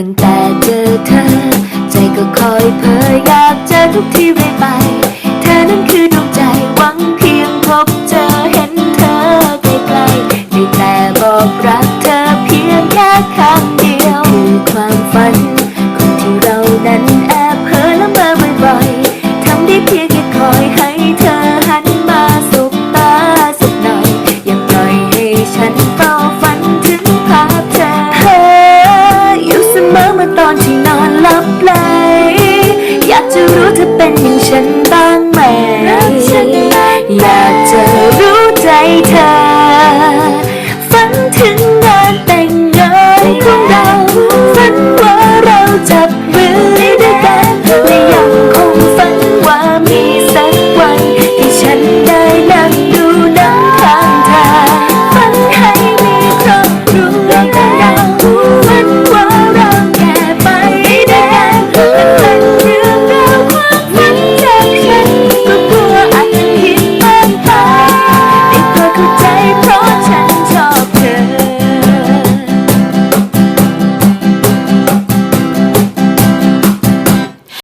ั้งแต่เจอเธอ ใจก็คอยเพ้ออยากเจอทุกที่ไปไป เธอนั้นคือดวงใจหวังเพียงพบเจอเห็นเธอไกลๆได้แต่บอกรักเธอเพียงแค่ครั้งเดียว คือความฝันขอที่เรานั้นแอบเพ้อและเมื่อบ่อยๆทำได้เพียงแค่คอยให้ ตอนที่นอนหลับไหลอยากจะรู้เธอเป็นอย่างฉัน